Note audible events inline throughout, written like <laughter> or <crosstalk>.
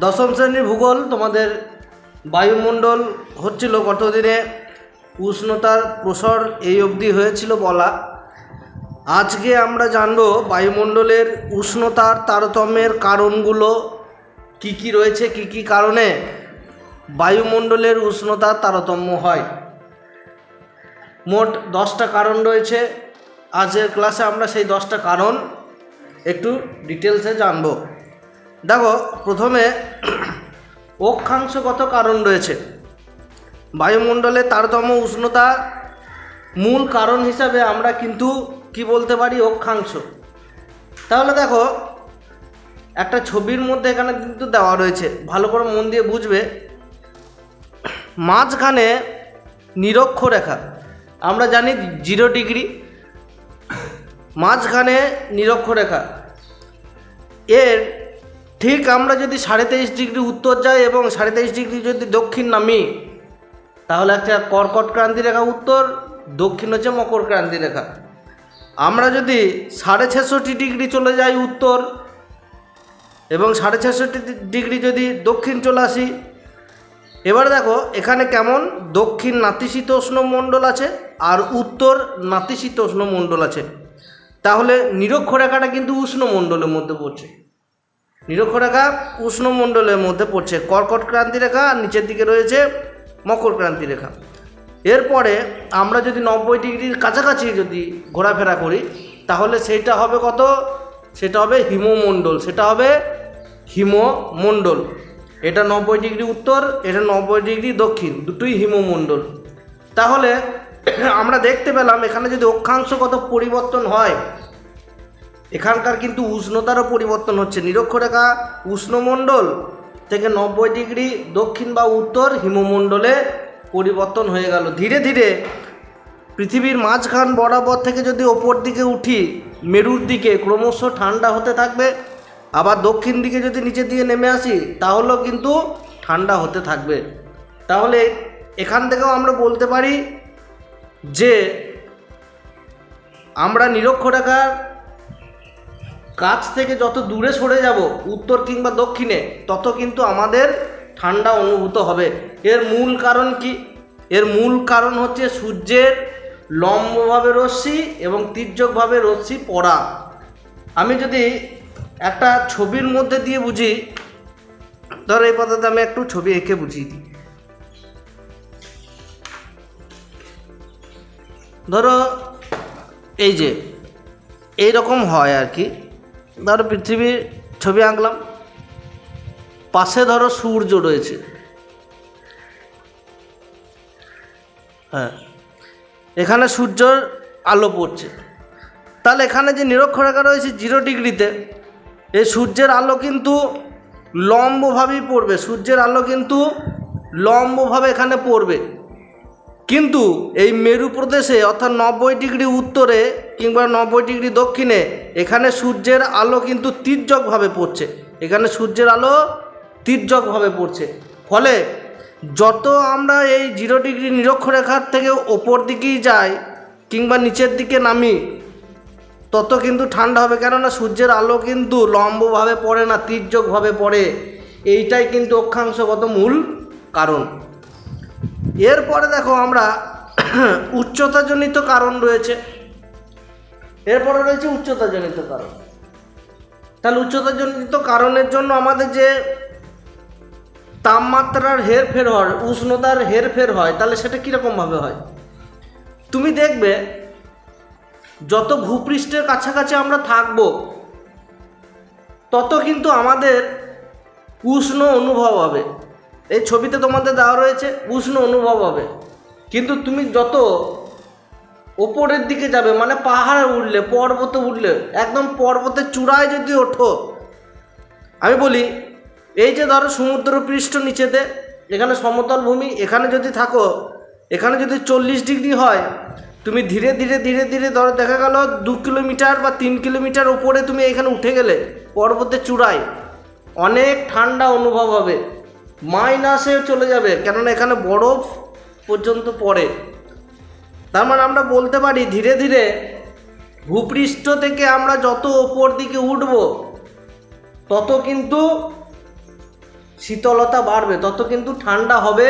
দশম শ্রেণির ভূগোল তোমাদের বায়ুমণ্ডল হচ্ছিল গতদিনে উষ্ণতার প্রসর এই অবধি হয়েছিল বলা। আজকে আমরা জানব বায়ুমণ্ডলের উষ্ণতার তারতম্যের কারণগুলো কি কি রয়েছে, কি কি কারণে বায়ুমণ্ডলের উষ্ণতার তারতম্য হয়। মোট দশটা কারণ রয়েছে। আজকের ক্লাসে আমরা সেই দশটা কারণ একটু ডিটেলসে জানব। দেখো, প্রথমে অক্ষাংশগত কারণ রয়েছে। বায়ুমণ্ডলে তারতম্য উষ্ণতা মূল কারণ হিসাবে আমরা কিন্তু কি বলতে পারি, অক্ষাংশ। তাহলে দেখো, একটা ছবির মধ্যে এখানে কিন্তু দেওয়া রয়েছে। ভালো করে মন দিয়ে বুঝবে। মাঝখানে নিরক্ষরেখা আমরা জানি জিরো ডিগ্রি। মাঝখানে নিরক্ষরেখা এর ঠিক আমরা যদি সাড়ে তেইশ ডিগ্রি উত্তর যাই এবং সাড়ে তেইশ ডিগ্রি যদি দক্ষিণ নামি, তাহলে একটা কর্কট ক্রান্তি রেখা উত্তর, দক্ষিণ হচ্ছে মকর ক্রান্তি রেখা। আমরা যদি সাড়ে ছেষট্টি ডিগ্রি চলে যাই উত্তর এবং সাড়ে ছেষট্টি ডিগ্রি যদি দক্ষিণ চলে আসি, এবার দেখো এখানে কেমন দক্ষিণ নাতিশীতোষ্ণ মণ্ডল আছে আর উত্তর নাতিশীতোষ্ণ মণ্ডল আছে। তাহলে নিরক্ষরেখাটা কিন্তু উষ্ণ মণ্ডলের মধ্যে পড়ছে। নিরক্ষরেখা উষ্ণমণ্ডলের মধ্যে পড়ছে। কর্কট ক্রান্তি রেখা আর নিচের দিকে রয়েছে মকর ক্রান্তি রেখা। এরপরে আমরা যদি নব্বই ডিগ্রির কাছাকাছি যদি ঘোরাফেরা করি, তাহলে সেটা হবে কত? সেটা হবে হিমমণ্ডল, সেটা হবে হিমমণ্ডল। এটা নব্বই ডিগ্রি উত্তর, এটা নব্বই ডিগ্রি দক্ষিণ, দুটোই হিমমণ্ডল। তাহলে আমরা দেখতে পেলাম এখানে যদি অক্ষাংশগত পরিবর্তন হয় এখানকার কিন্তু উষ্ণতারও পরিবর্তন হচ্ছে। নিরক্ষরেখা উষ্ণমণ্ডল থেকে নব্বই ডিগ্রি দক্ষিণ বা উত্তর হিমমণ্ডলে পরিবর্তন হয়ে গেল। ধীরে ধীরে পৃথিবীর মাঝখান বরাবর থেকে যদি ওপর দিকে উঠি, মেরুর দিকে ক্রমশ ঠান্ডা হতে থাকবে। আবার দক্ষিণ দিকে যদি নিচে দিয়ে নেমে আসি, তাহলেও কিন্তু ঠান্ডা হতে থাকবে। তাহলে এখান থেকেও আমরা বলতে পারি যে, আমরা নিরক্ষরেখার কাছ থেকে যত দূরে সরে যাব, উত্তর কিংবা দক্ষিণে, তত কিন্তু আমাদের ঠান্ডা অনুভূত হবে। এর মূল কারণ কি? এর মূল কারণ হচ্ছে সূর্যের লম্বভাবে রশ্মি এবং তির্যকভাবে রশ্মি পড়া। আমি যদি একটা ছবির মধ্যে দিয়ে বুঝি, ধরো এই পদ্ধতি আমি একটু ছবি এঁকে বুঝিয়ে দিই। ধরো এই যে এই রকম হয় আর কি। ধরো পৃথিবীর ছবি আঁকলাম, পাশে ধরো সূর্য রয়েছে। হ্যাঁ এখানে সূর্যর আলো পড়ছে। তাহলে এখানে যে নিরক্ষরেখা রয়েছে জিরো ডিগ্রিতে এই সূর্যের আলো কিন্তু লম্বভাবেই পড়বে, সূর্যের আলো কিন্তু লম্বভাবে এখানে পড়বে। কিন্তু এই মেরু প্রদেশে অর্থাৎ নব্বই ডিগ্রি উত্তরে কিংবা নব্বই ডিগ্রি দক্ষিণে এখানে সূর্যের আলো কিন্তু তির্যকভাবে পড়ছে। এখানে সূর্যের আলো তির্যকভাবে পড়ছে। ফলে যত আমরা এই জিরো ডিগ্রি নিরক্ষরেখার থেকে ওপর দিকেই যাই কিংবা নিচের দিকে নামি, তত কিন্তু ঠান্ডা হবে। কেননা সূর্যের আলো কিন্তু লম্বভাবে পড়ে না, তির্যকভাবে পড়ে। এইটাই কিন্তু অক্ষাংশগত মূল কারণ। এরপরে দেখো আমরা <clears throat> উচ্চতাজনিত কারণ রয়েছে। এরপরে রয়েছে উচ্চতাজনিত কারণ। তাহলে উচ্চতাজনিত কারণের জন্য আমাদের যে তাপমাত্রার হেরফের হয়, উষ্ণতার হেরফের হয়, তাহলে সেটা কীরকমভাবে হয়? তুমি দেখবে, যত ভূপৃষ্ঠের কাছাকাছি আমরা থাকব, তত কিন্তু আমাদের উষ্ণ অনুভব হবে। এই ছবিতে তোমাদের দেওয়া রয়েছে উষ্ণ অনুভব হবে। কিন্তু তুমি যত ওপরের দিকে যাবে মানে পাহাড়ে উঠলে, পর্বতে উঠলে, একদম পর্বতের চূড়ায় যদি ওঠো, আমি বলি, এই যে ধরো সমুদ্র পৃষ্ঠ নিচেতে, এখানে সমতল ভূমি, এখানে যদি থাকো, এখানে যদি চল্লিশ ডিগ্রি হয়, তুমি ধীরে ধীরে ধীরে ধীরে ধরো দেখা গেল দু কিলোমিটার বা তিন কিলোমিটার উপরে তুমি এখানে উঠে গেলে, পর্বতের চূড়ায়, অনেক ঠান্ডা অনুভব হবে। মাইনাসে চলে যাবে, কেননা এখানে বরফ পর্যন্ত পড়ে। তার মানে আমরা বলতে পারি, ধীরে ধীরে ভূপৃষ্ঠ থেকে আমরা যত ওপর দিকে উঠব, তত কিন্তু শীতলতা বাড়বে, তত কিন্তু ঠান্ডা হবে,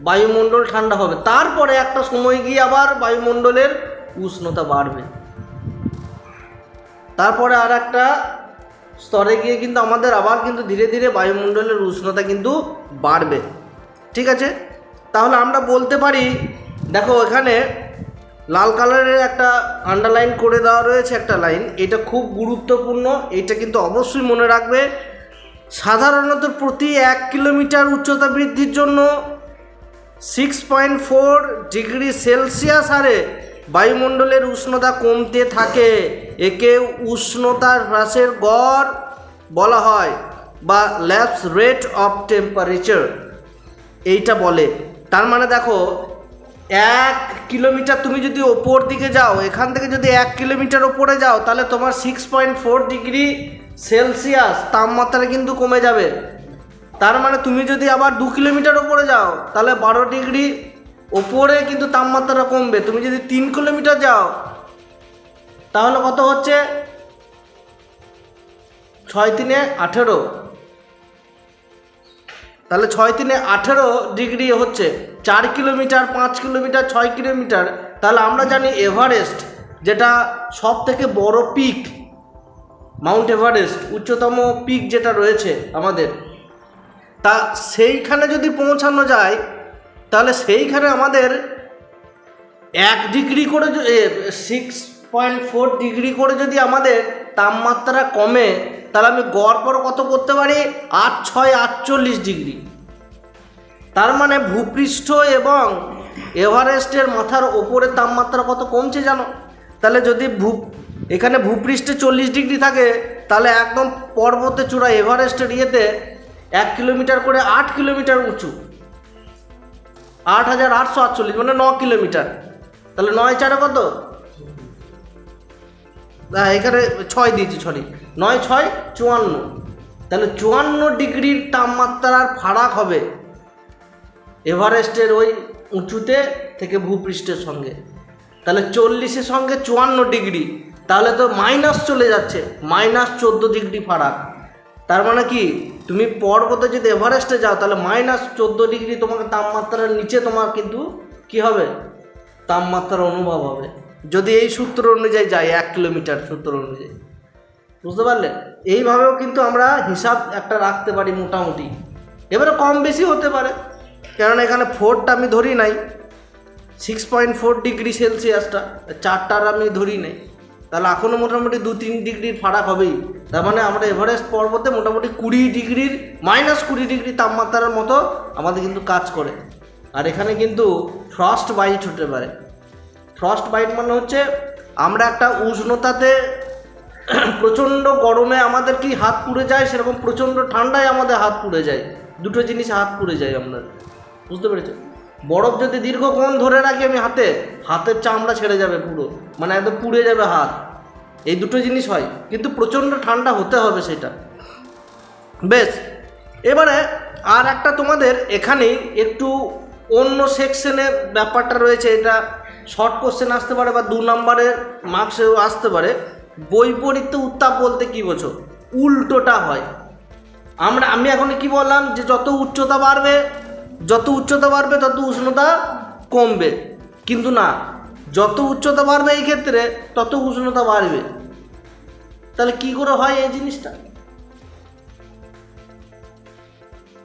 বায়ুমণ্ডল ঠান্ডা হবে। তারপরে একটা সময় গিয়ে আবার বায়ুমণ্ডলের উষ্ণতা বাড়বে। তারপরে আর একটা স্তরে গিয়ে কিন্তু আমাদের আবার কিন্তু ধীরে ধীরে বায়ুমণ্ডলের উষ্ণতা কিন্তু বাড়বে। ঠিক আছে? তাহলে আমরা বলতে পারি, দেখো এখানে লাল কালারের একটা আন্ডারলাইন করে দেওয়া রয়েছে একটা লাইন এটা খুব গুরুত্বপূর্ণ, এটা কিন্তু অবশ্যই মনে রাখবে, সাধারণত প্রতি এক কিলোমিটার উচ্চতা বৃদ্ধির জন্য six point four degree Celsius হারে বায়ুমণ্ডলের উষ্ণতা কমতে থাকে। একে উষ্ণতা হ্রাসের গড় বলা হয় বা ল্যাপস রেট অফ টেম্পারেচার। এইটা বলে। তার মানে দেখো, এক কিলোমিটার তুমি যদি ওপর দিকে যাও, এখান থেকে যদি এক কিলোমিটার ওপরে যাও, তাহলে তোমার six point four degree Celsius তাপমাত্রা কিন্তু কমে যাবে। তার মানে তুমি যদি আবার দু কিলোমিটার ওপরে যাও, তাহলে বারো ডিগ্রি ওপরে কিন্তু তাপমাত্রা কমবে। তুমি যদি তিন কিলোমিটার যাও তাহলে কত হচ্ছে? ছয় তিনে আঠেরো। তাহলে ছয় তিনে আঠেরো ডিগ্রি হচ্ছে চার কিলোমিটার, পাঁচ কিলোমিটার, ছয় কিলোমিটার। তাহলে আমরা জানি এভারেস্ট, যেটা সব থেকে বড় পিক, মাউন্ট এভারেস্ট, উচ্চতম পিক যেটা রয়েছে আমাদের। তা সেইখানে যদি পৌঁছানো যায়, তাহলে সেইখানে আমাদের এক ডিগ্রি করে সিক্স পয়েন্ট ফোর ডিগ্রি করে যদি আমাদের তাপমাত্রা কমে, তাহলে আমি গড় পর কত করতে পারি? আট ছয় আটচল্লিশ ডিগ্রি। তার মানে ভূপৃষ্ঠ এবং এভারেস্টের মাথার ওপরে তাপমাত্রা কত কমছে জানো? তাহলে যদি ভূ, এখানে ভূপৃষ্ঠে চল্লিশ ডিগ্রি থাকে, তাহলে একদম পর্বতে চূড়া এভারেস্টের ইয়েতে এক কিলোমিটার করে আট কিলোমিটার উঁচু। আট হাজার আটশো আটচল্লিশ মানে ন কিলোমিটার। তাহলে নয় চারে কত? এখানে ছয় দিয়েছি, সরি। নয়, ছয়, চুয়ান্ন। তাহলে চুয়ান্ন ডিগ্রির তাপমাত্রার ফারাক হবে এভারেস্টের ওই উঁচুতে থেকে ভূপৃষ্ঠের সঙ্গে। তাহলে চল্লিশের সঙ্গে চুয়ান্ন ডিগ্রি, তাহলে তো মাইনাস চলে যাচ্ছে, মাইনাস চোদ্দ ডিগ্রি ফারাক। তার মানে কি? তুমি পর্বতে যদি এভারেস্টে যাও, তাহলে মাইনাস চোদ্দ ডিগ্রি তোমাকে তাপমাত্রার নিচে তোমার কিন্তু কি হবে? তাপমাত্রার অনুভব হবে। যদি এই সূত্র অনুযায়ী যাই এক কিলোমিটার সূত্র অনুযায়ী। বুঝতে পারলেন? এইভাবেও কিন্তু আমরা হিসাব একটা রাখতে পারি মোটামুটি। এবারে কম বেশি হতে পারে। কেননা এখানে ফোরটা আমি ধরি নাই। সিক্স পয়েন্ট ফোর ডিগ্রি সেলসিয়াসটা চারটার আমি ধরি নাই। তাহলে এখনও মোটামুটি দু তিন ডিগ্রির ফারাক হবেই। তার মানে আমরা এভারেস্ট পর্বতে মোটামুটি কুড়ি ডিগ্রির মাইনাস কুড়ি ডিগ্রি তাপমাত্রার মতো আমাদের কিন্তু কাজ করে। আর এখানে কিন্তু ফ্রস্ট বাইট হতে পারে। ফ্রস্ট বাইট মানে হচ্ছে আমরা একটা উষ্ণতাতে প্রচণ্ড গরমে আমাদের কি হাত পুড়ে যায়? সেরকম প্রচণ্ড ঠান্ডায় আমাদের হাত পুড়ে যায়। দুটো জিনিস হাত পুড়ে যায় আপনার বুঝতে পেরেছ? বরফ যদি দীর্ঘক্ষণ ধরে রাখি আমি হাতে, হাতের চামড়া ছেড়ে যাবে পুরো। মানে একদম পুড়ে যাবে হাত। এই দুটো জিনিস হয়। কিন্তু প্রচণ্ড ঠান্ডা হতে হবে সেটা। বেশ। এবারে আর একটা তোমাদের এখানেই একটু অন্য সেকশনে ব্যাপারটা রয়েছে। এটা শর্ট কোশ্চেন আসতে পারে বা দু নম্বরের মার্কসেও আসতে পারে। বৈপরীত্য উত্তাপ বলতে কি বোঝো? উল্টোটা হয়। আমরা, আমি এখন কি বললাম যে যত উচ্চতা বাড়বে, যত উচ্চতা বাড়বে, তত উষ্ণতা কমবে। কিন্তু না, যত উচ্চতা বাড়বে এই ক্ষেত্রে, তত উষ্ণতা বাড়বে। তাহলে কি করে হয় এই জিনিসটা?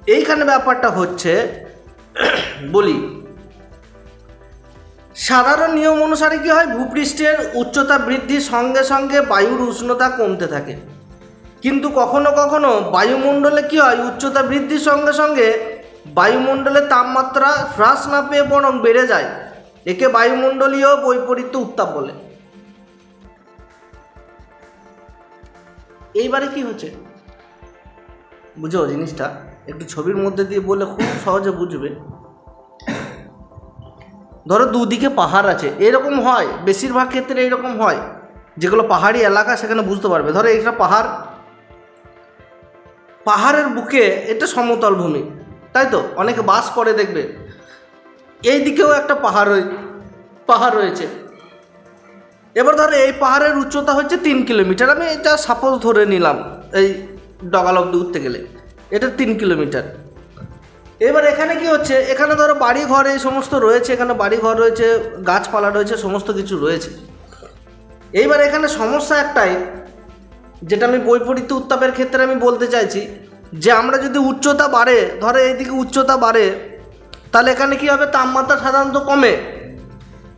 এইখানে ব্যাপারটা হচ্ছে, বলি সাধারণ নিয়ম অনুসারে কি হয়? ভূপৃষ্ঠের উচ্চতা বৃদ্ধির সঙ্গে সঙ্গে বায়ুর উষ্ণতা কমতে থাকে। কিন্তু কখনো কখনো বায়ুমণ্ডলে কি হয়? উচ্চতা বৃদ্ধির সঙ্গে সঙ্গে বায়ুমণ্ডলের তাপমাত্রা হ্রাস না পেয়ে বরং বেড়ে যায়। একে বায়ুমণ্ডলীয় বৈপরীত্য উত্তাপ বলে। এইবারে কি হচ্ছে? বুঝো জিনিসটা। একটু ছবির মধ্যে দিয়ে বলে খুব সহজে বুঝবে। ধরো দুদিকে পাহাড় আছে, এরকম হয়, বেশিরভাগ ক্ষেত্রে এরকম হয়, যেগুলো পাহাড়ি এলাকা সেখানে বুঝতে পারবে। ধরো এইটা পাহাড়, পাহাড়ের বুকে এটা সমতল ভূমি, তাই তো? অনেকে বাস করে দেখবে। এই দিকেও একটা পাহাড় পাহাড় রয়েছে। এবার ধরো এই পাহাড়ের উচ্চতা হচ্ছে তিন কিলোমিটার, আমি এটা সাপোজ ধরে নিলাম, এই ডগাল অব্দি উঠতে গেলে, এটা তিন কিলোমিটার। এবার এখানে কি হচ্ছে? এখানে ধরো বাড়ি ঘর এই সমস্ত রয়েছে, এখানে বাড়ি ঘর রয়েছে, গাছপালা রয়েছে, সমস্ত কিছু রয়েছে। এইবার এখানে সমস্যা একটাই, যেটা আমি বৈপরীত্য উত্তাপের ক্ষেত্রে আমি বলতে চাইছি, যে আমরা যদি উচ্চতা বাড়ে, ধরো এইদিকে উচ্চতা বাড়ে, তাহলে এখানে কি হবে? তাপমাত্রা সাধারণত কমে।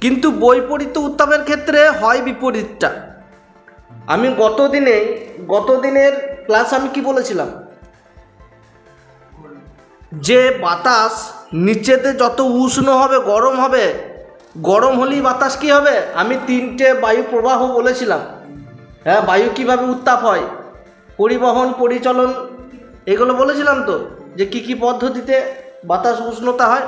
কিন্তু বৈপরীত্য উত্তাপের ক্ষেত্রে হয় বিপরীতটা। আমি গত দিনে গত দিনের ক্লাস আমি কি বলেছিলাম? যে বাতাস নিচেতে যত উষ্ণ হবে, গরম হবে, গরম হলেই বাতাস কি হবে? আমি তিনটে বায়ু প্রবাহ বলেছিলাম। হ্যাঁ বায়ু কীভাবে উত্তাপ হয়? পরিবহন, পরিচলন, এগুলো বলেছিলাম তো, যে কি কি পদ্ধতিতে বাতাস উষ্ণতা হয়?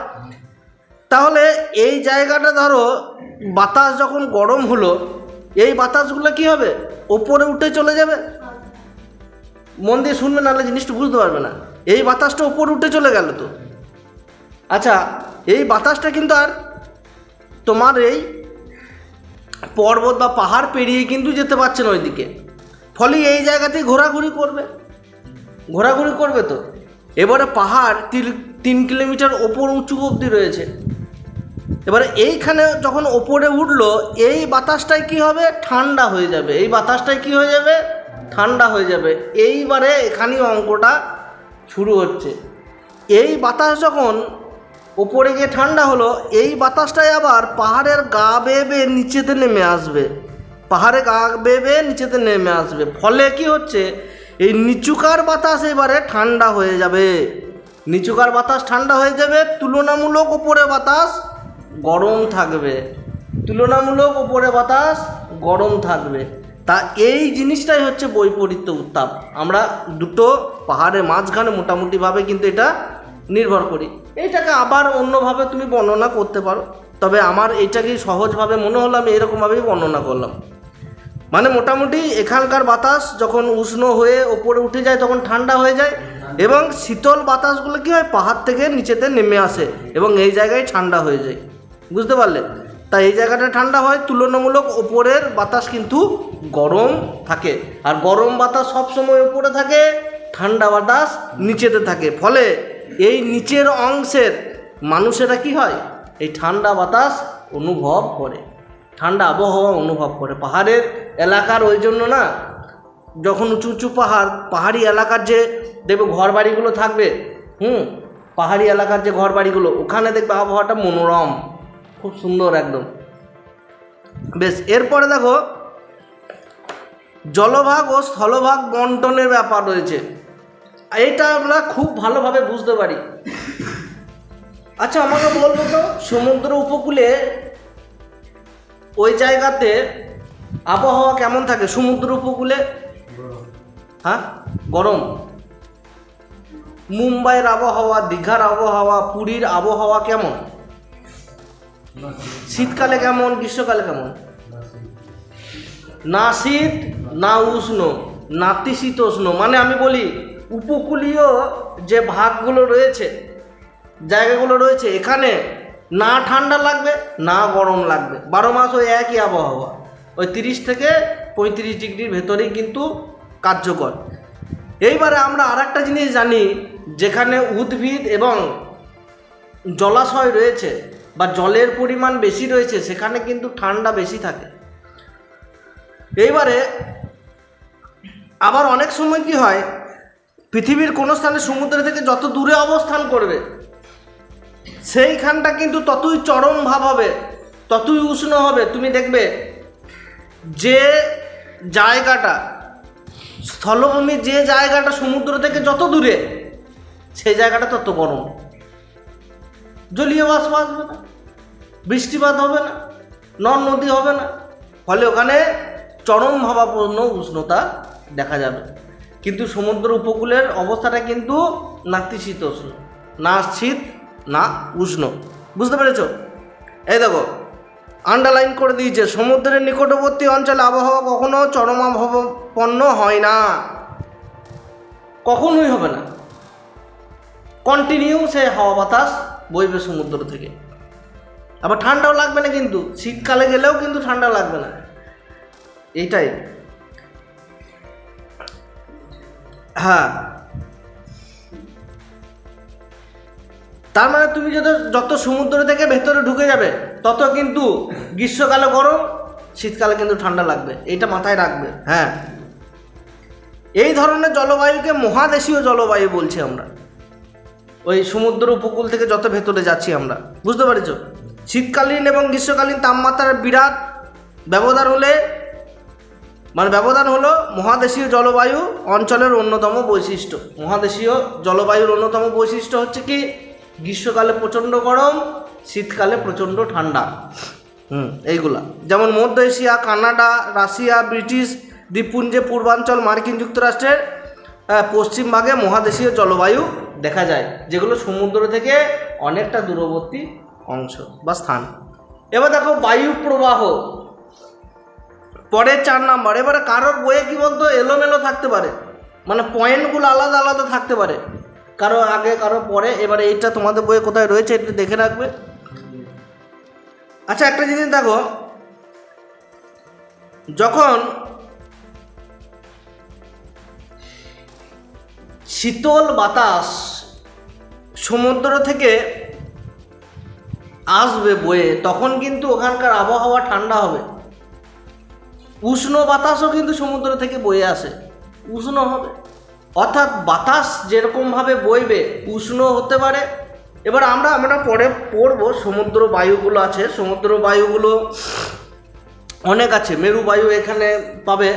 তাহলে এই জায়গাটা ধরো, বাতাস যখন গরম হলো, এই বাতাসগুলো কি হবে? ওপরে উঠে চলে যাবে? মন দিয়ে শুনবে, নাহলে জিনিসটা বুঝতে পারবে না। এই বাতাসটা ওপরে উঠে চলে গেল তো। আচ্ছা এই বাতাসটা কিন্তু আর তোমার এই পর্বত বা পাহাড় পেরিয়ে কিন্তু যেতে পারছে না ওইদিকে। ফলে এই জায়গাতেই ঘোরাঘুরি করবে। ঘোরাঘুরি করবে তো। এবারে পাহাড় তিন তিন কিলোমিটার ওপর উঁচু অবধি রয়েছে। এবারে এইখানে যখন ওপরে উঠল, এই বাতাসটাই কি হবে? ঠান্ডা হয়ে যাবে। এই বাতাসটাই কি হয়ে যাবে? ঠান্ডা হয়ে যাবে। এইবারে এখানেই অঙ্কটা শুরু হচ্ছে। এই বাতাস যখন ওপরে গিয়ে ঠান্ডা হলো, এই বাতাসটাই আবার পাহাড়ের গা বেয়ে বেয়ে নিচেতে নেমে আসবে। পাহাড়ে গা বেয়ে বেয়ে নিচেতে নেমে আসবে। ফলে কি হচ্ছে? এই নিচুকার বাতাস এবারে ঠান্ডা হয়ে যাবে। নিচুকার বাতাস ঠান্ডা হয়ে যাবে, তুলনামূলক ওপরে বাতাস গরম থাকবে। তুলনামূলক ওপরে বাতাস গরম থাকবে। তা এই জিনিসটাই হচ্ছে বৈপরীত্য উত্তাপ। আমরা দুটো পাহাড়ের মাঝখানে মোটামুটিভাবে কিন্তু এটা নির্ভর করি। এইটাকে আবার অন্যভাবে তুমি বর্ণনা করতে পারো। তবে আমার এইটাকেই সহজভাবে মনে হলো আমি এরকমভাবেই বর্ণনা করলাম। মানে মোটামুটি এখানকার বাতাস যখন উষ্ণ হয়ে ওপরে উঠে যায় তখন ঠান্ডা হয়ে যায় এবং শীতল বাতাসগুলো কী হয় পাহাড় থেকে নিচেতে নেমে আসে এবং এই জায়গায় ঠান্ডা হয়ে যায়। বুঝতে পারলে? তাই এই জায়গাটা ঠান্ডা হয়, তুলনামূলক ওপরের বাতাস কিন্তু গরম থাকে। আর গরম বাতাস সবসময় উপরে থাকে, ঠান্ডা বাতাস নিচেতে থাকে। ফলে এই নিচের অংশের মানুষেরা কি হয়? এই ঠান্ডা বাতাস অনুভব করে। ঠান্ডা আবহাওয়া অনুভব করে। পাহাড়ের এলাকার ওই জন্য না, যখন উঁচু উঁচু পাহাড়, পাহাড়ি এলাকার যে দেখবে ঘর বাড়িগুলো থাকবে, হুম, পাহাড়ি এলাকার যে ঘর বাড়িগুলো ওখানে দেখবে আবহাওয়াটা মনোরম। খুব সুন্দর একদম। বেশ, এরপরে দেখো, জলভাগ ও স্থলভাগ বন্টনের ব্যাপার রয়েছে। এটা আমরা খুব ভালোভাবে বুঝতে পারি। আচ্ছা আমাকে বলব তো, সমুদ্র উপকূলে ওই জায়গাতে আবহাওয়া কেমন থাকে? সমুদ্র উপকূলে? হ্যাঁ? গরম। মুম্বাইয়ের আবহাওয়া, দীঘার আবহাওয়া, পুরীর আবহাওয়া কেমন? শীতকালে কেমন, গ্রীষ্মকালে কেমন? না শীত, না উষ্ণ নাতিশীতোষ্ণ মানে আমি বলি, উপকূলীয় যে ভাগগুলো রয়েছে, জায়গাগুলো রয়েছে, এখানে না ঠান্ডা লাগবে, না গরম লাগবে। বারো মাস ওই একই আবহাওয়া। ওই তিরিশ থেকে পঁয়ত্রিশ ডিগ্রির ভেতরেই কিন্তু কার্যকর। এইবারে আমরা আর একটা জিনিস জানি, যেখানে উদ্ভিদ এবং জলাশয় রয়েছে বা জলের পরিমাণ বেশি রয়েছে, সেখানে কিন্তু ঠান্ডা বেশি থাকে। এইবারে আবার অনেক সময় কি হয়, পৃথিবীর কোনো স্থানে সমুদ্র থেকে যত দূরে অবস্থান করবে, সেইখানটা কিন্তু ততই চরম ভাব হবে, ততই উষ্ণ হবে। তুমি দেখবে যে জায়গাটা, স্থলভূমি যে জায়গাটা সমুদ্র থেকে যত দূরে, সেই জায়গাটা তত গরম। জলীয় বাষ্প আসবে না বৃষ্টিপাত হবে না নন নদী হবে না। ফলে ওখানে চরম ভাবাপূর্ণ উষ্ণতা দেখা যাবে। কিন্তু সমুদ্র উপকূলের অবস্থাটা কিন্তু নাতিশীতোষ্ণ না শীত, না উষ্ণ। বুঝতে পেরেছ? এই দেখো আন্ডারলাইন করে দিয়েছে, সমুদ্রের নিকটবর্তী অঞ্চলে আবহাওয়া কখনো চরমাভাবাপন্ন হয় না। কখনোই হবে না। কন্টিনিউ সে হাওয়া বাতাস বইবে সমুদ্র থেকে। আবার ঠান্ডাও লাগবে না কিন্তু, শীতকালে গেলেও কিন্তু ঠান্ডা লাগবে না। এইটাই। হ্যাঁ। তার মানে তুমি যত যত সমুদ্র থেকে ভেতরে ঢুকে যাবে, তত কিন্তু গ্রীষ্মকালে গরম, শীতকালে কিন্তু ঠান্ডা লাগবে। এইটা মাথায় রাখবে। হ্যাঁ। এই ধরনের জলবায়ুকে মহাদেশীয় জলবায়ু বলছি আমরা। ওই সমুদ্র উপকূল থেকে যত ভেতরে যাচ্ছি আমরা। বুঝতে পারছ? শীতকালীন এবং গ্রীষ্মকালীন তাপমাত্রার বিরাট ব্যবধান হলে মানে ব্যবধান হলো মহাদেশীয় জলবায়ু অঞ্চলের অন্যতম বৈশিষ্ট্য। মহাদেশীয় জলবায়ুর অন্যতম বৈশিষ্ট্য হচ্ছে কি? গ্রীষ্মকালে প্রচণ্ড গরম, শীতকালে প্রচণ্ড ঠান্ডা। হুম, এইগুলা। যেমন মধ্য এশিয়া, কানাডা, রাশিয়া, ব্রিটিশ, দ্বীপপুঞ্জে, পূর্বাঞ্চল, মার্কিন যুক্তরাষ্ট্রের পশ্চিমভাগে মহাদেশীয় জলবায়ু দেখা যায়, যেগুলো সমুদ্র থেকে অনেকটা দূরবর্তী অংশ বা স্থান। এবার দেখো বায়ু প্রবাহ। পরের চার নাম্বার, এবারে কারোর বইয়ে কি বলতো, এলোমেলো থাকতে পারে। মানে পয়েন্টগুলো আলাদা আলাদা থাকতে পারে। কারও আগে, কারও পরে, এবারে এইটা তোমাদের বইয়ে কোথায় রয়েছে এটা দেখে রাখবে। আচ্ছা একটা জিনিস দেখো। যখন শীতল বাতাস সমুদ্র থেকে আসবে বয়ে, তখন কিন্তু ওখানকার আবহাওয়া ঠান্ডা হবে। উষ্ণ বাতাসও কিন্তু সমুদ্র থেকে বয়ে আসে, উষ্ণ হবে। অর্থাৎ বাতাস যেরকমভাবে বইবে, উষ্ণ হতে পারে। এবার আমরা আমরা পরে পড়ব, সমুদ্র বায়ুগুলো আছে, সমুদ্র বায়ুগুলো অনেক আছে, মেরু বায়ু এখানে পাবে।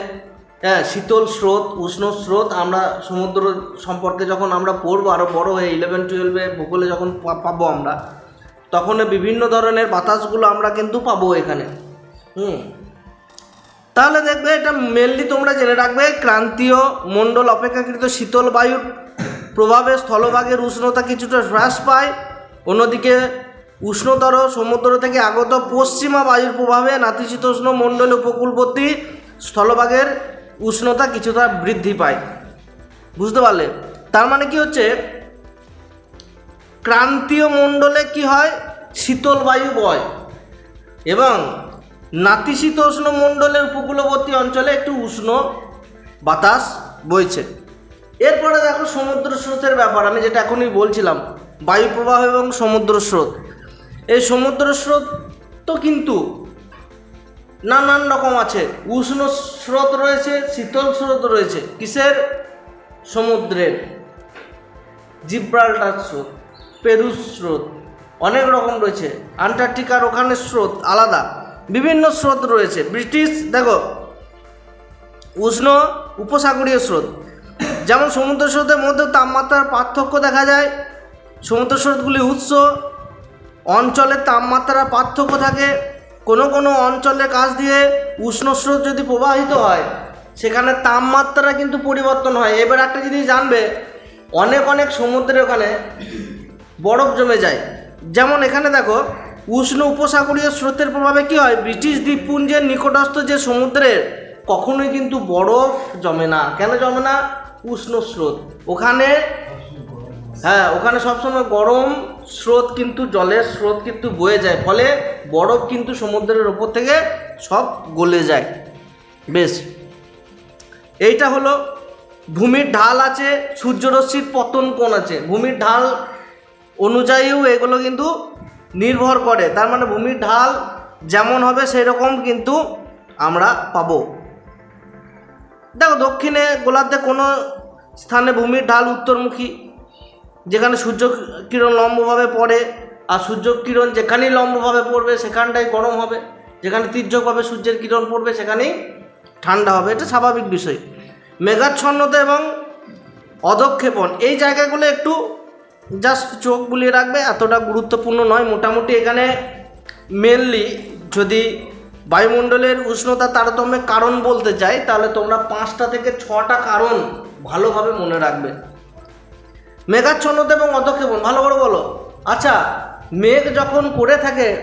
হ্যাঁ শীতল স্রোত, উষ্ণ স্রোত, আমরা সমুদ্র সম্পর্কে যখন আমরা পড়ব আরও বড় হয়ে ইলেভেন টুয়েলভে ভূগোলে যখন পাবো আমরা, তখন বিভিন্ন ধরনের বাতাসগুলো আমরা কিন্তু পাবো এখানে। হুম। তাহলে দেখবে এটা মেনলি তোমরা জেনে রাখবে, ক্রান্তীয় মণ্ডল অপেক্ষাকৃত শীতল বায়ুর প্রভাবে স্থলভাগের উষ্ণতা কিছুটা হ্রাস পায়। অন্যদিকে উষ্ণতর সমুদ্র থেকে আগত পশ্চিমা বায়ুর প্রভাবে নাতিশীতোষ্ণ মণ্ডল উপকূলবর্তী স্থলভাগের উষ্ণতা কিছুটা বৃদ্ধি পায়। বুঝতে পারলে? তার মানে কি হচ্ছে? ক্রান্তীয় মণ্ডলে কি হয়? শীতল বায়ু বয়। এবং নাতিশীতোষ্ণ মণ্ডলের উপকূলবর্তী অঞ্চলে একটু উষ্ণ বাতাস বইছে। এরপরে দেখো সমুদ্র স্রোতের ব্যাপার। আমি যেটা এখনই বলছিলাম বায়ু প্রবাহ এবং সমুদ্র স্রোত। এই সমুদ্র স্রোত তো কিন্তু নানান রকম আছে। উষ্ণ স্রোত রয়েছে, শীতল স্রোত রয়েছে। কিসের? সমুদ্রের। জিব্রাল্টার স্রোত পেরুস স্রোত, অনেক রকম রয়েছে। আন্টার্কটিকার ওখানে স্রোত আলাদা। বিভিন্ন স্রোত রয়েছে। ব্রিটিশ, দেখো, উষ্ণ উপসাগরীয় স্রোত। যেমন সমুদ্র স্রোতের মধ্যে তাপমাত্রার পার্থক্য দেখা যায়। সমুদ্র স্রোতগুলি উৎস, অঞ্চলের তাপমাত্রার পার্থক্য থাকে। কোনো কোনো অঞ্চলের কাছ দিয়ে উষ্ণ স্রোত যদি প্রবাহিত হয়, সেখানে তাপমাত্রা কিন্তু পরিবর্তন হয়। এবার একটা জিনিস জানবে, অনেক অনেক সমুদ্রে ওখানে বরফ জমে যায়। যেমন এখানে দেখো, উষ্ণ উপসাগরীয় স্রোতের প্রভাবে কি হয়? ব্রিটিশ দ্বীপপুঞ্জের নিকটস্থ যে সমুদ্রের কখনোই কিন্তু বরফ জমে না। কেন জমে না? উষ্ণ স্রোত। ওখানে হ্যাঁ ওখানে সবসময় গরম স্রোত কিন্তু জলের স্রোত কিন্তু বয়ে যায়, ফলে বরফ কিন্তু সমুদ্রের ওপর থেকে সব গলে যায়। বেশ, এইটা হলো ভূমির ঢাল আছে, সূর্যরশ্মির পতন কোণ আছে। ভূমির ঢাল অনুযায়ীও এগুলো কিন্তু নির্ভর করে, তার মানে ভূমির ঢাল যেমন হবে সেই রকম কিন্তু আমরা পাবো। দেখো, দক্ষিণে গোলার্ধে কোনো স্থানে ভূমির ঢাল উত্তরমুখী যেখানে সূর্য কিরণ লম্বভাবে পড়ে আর সূর্য কিরণ যেখানেই লম্বভাবে পড়বে সেখানটাই গরম হবে। যেখানে তীর্যকভাবে সূর্যের কিরণ পড়বে সেখানেই ঠান্ডা হবে। এটা স্বাভাবিক বিষয়। মেঘাচ্ছন্নতা এবং অধক্ষেপণ এই জায়গাগুলো একটু জাস্ট চোখ বুলিয়ে রাখবে, এতটা গুরুত্বপূর্ণ নয়। মোটামুটি এখানে মেনলি যদি বায়ুমণ্ডলের উষ্ণতা তারতম্যের কারণ বলতে চাই, তাহলে তোমরা পাঁচটা থেকে ছটা কারণ ভালোভাবে মনে রাখবে। মেঘাচ্ছন্নতা এবং অধক্ষেপণ ভালো করে বলো। আচ্ছা মেঘ যখন করে থাকে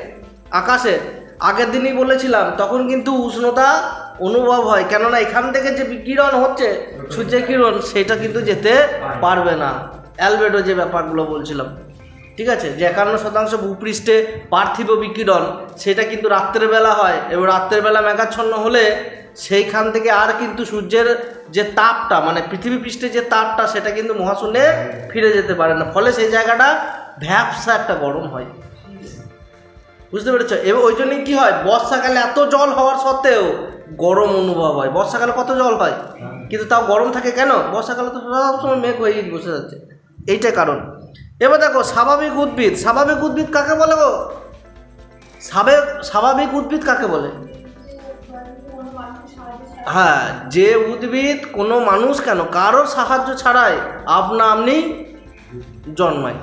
আকাশে, আগের দিনই বলেছিলাম, তখন কিন্তু উষ্ণতা অনুভব হয়। কেননা এখান থেকে যে বিকিরণ হচ্ছে, সূর্যের কিরণ, সেটা কিন্তু যেতে পারবে না। অ্যালবেডো যে ব্যাপারগুলো বলছিলাম। ঠিক আছে? যে একান্ন শতাংশ ভূপৃষ্ঠে পার্থিব বিকিরণ, সেটা কিন্তু রাত্রের বেলা হয়। এবং রাত্রের বেলা মেঘাচ্ছন্ন হলে সেইখান থেকে আর কিন্তু সূর্যের যে তাপটা মানে পৃথিবী পৃষ্ঠে যে তাপটা, সেটা কিন্তু মহাশূন্যে ফিরে যেতে পারে না। ফলে সেই জায়গাটা ভ্যাবসা একটা গরম হয়। বুঝতে পেরেছ? এবার ওই জন্যই কী হয়, বর্ষাকালে এত জল হওয়ার সত্ত্বেও গরম অনুভব হয়। বর্ষাকালে কত জল হয়? কিন্তু তাও গরম থাকে কেন? বর্ষাকালে তো সবসময় মেঘ হয়েই বসে যাচ্ছে। এইটাই কারণ। এবার দেখো, স্বাভাবিক উদ্ভিদ। স্বাভাবিক উদ্ভিদ কাকে বলে গো? স্বাভাবিক উদ্ভিদ কাকে বলে? হ্যাঁ যে উদ্ভিদ কোনো মানুষ কেন, কারোর সাহায্য ছাড়াই আপনা আপনি জন্মায়।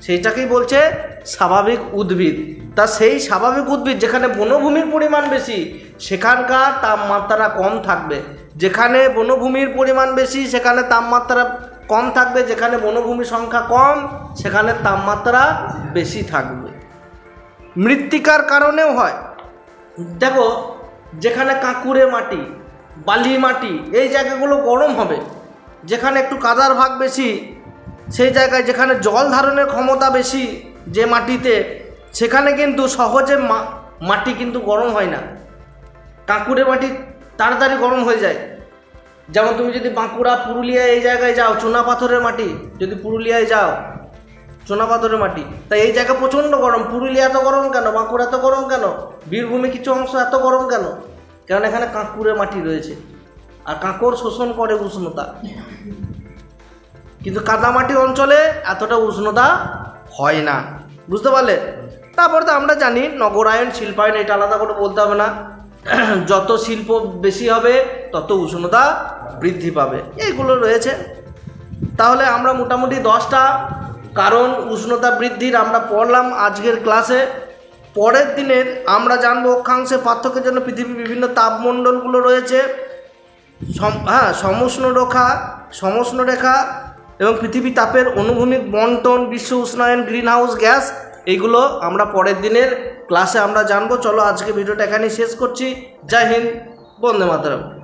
সেইটাকেই বলছে স্বাভাবিক উদ্ভিদ। তা সেই স্বাভাবিক উদ্ভিদ যেখানে বনভূমির পরিমাণ বেশি, সেখানকার তাপমাত্রা কম থাকবে। যেখানে বনভূমির পরিমাণ বেশি, সেখানে তাপমাত্রা কম থাকবে। যেখানে বনভূমির সংখ্যা কম, সেখানে তাপমাত্রা বেশি থাকবে। মৃত্তিকার কারণেও হয়। দেখো, যেখানে কাঁকুড়ে মাটি বালি মাটি, এই জায়গাগুলো গরম হবে। যেখানে একটু কাদার ভাগ বেশি, সেই জায়গায় যেখানে জল ধারণের ক্ষমতা বেশি যে মাটিতে, সেখানে কিন্তু সহজে মাটি কিন্তু গরম হয় না। কাঁকুড়ে মাটি তাড়াতাড়ি গরম হয়ে যায়। যেমন তুমি যদি বাঁকুড়া, পুরুলিয়া এই জায়গায় যাও, চুনা পাথরের মাটি, যদি পুরুলিয়ায় যাও, চুনা পাথরের মাটি, তাই এই জায়গা প্রচণ্ড গরম। পুরুলিয়া এত গরম কেন? বাঁকুড়া এত গরম কেন? বীরভূমে কিছু অংশ এত গরম কেন? কারণ এখানে কাঁকুড়ে মাটি রয়েছে। আর কাঁকর শোষণ করে উষ্ণতা। কিন্তু কাদামাটি অঞ্চলে এতটা উষ্ণতা হয় না। বুঝতে পারলে? তারপর তো আমরা জানি, নগরায়ন, শিল্পায়ন, এটা আলাদা করে বলতে হবে না। যত শিল্প বেশি হবে, তত উষ্ণতা বৃদ্ধি পাবে। এইগুলো রয়েছে। তাহলে আমরা মোটামুটি দশটা কারণ উষ্ণতা বৃদ্ধির আমরা পড়লাম আজকের ক্লাসে। পরের দিনের আমরা জানব অক্ষাংশে পার্থক্যের জন্য পৃথিবীর বিভিন্ন তাপমণ্ডলগুলো রয়েছে। সম- হ্যাঁ সমষ্ণ রেখা সমষ্ণ রেখা এবং পৃথিবী তাপের অনুভূমিক বন্টন, বিশ্ব উষ্ণায়ন গ্রিন হাউস গ্যাস, এইগুলো আমরা পরের দিনের ক্লাসে আমরা জানব। চলো আজকে ভিডিওটা এখানেই শেষ করছি। জয় হিন্দ, বন্দে মাতরম।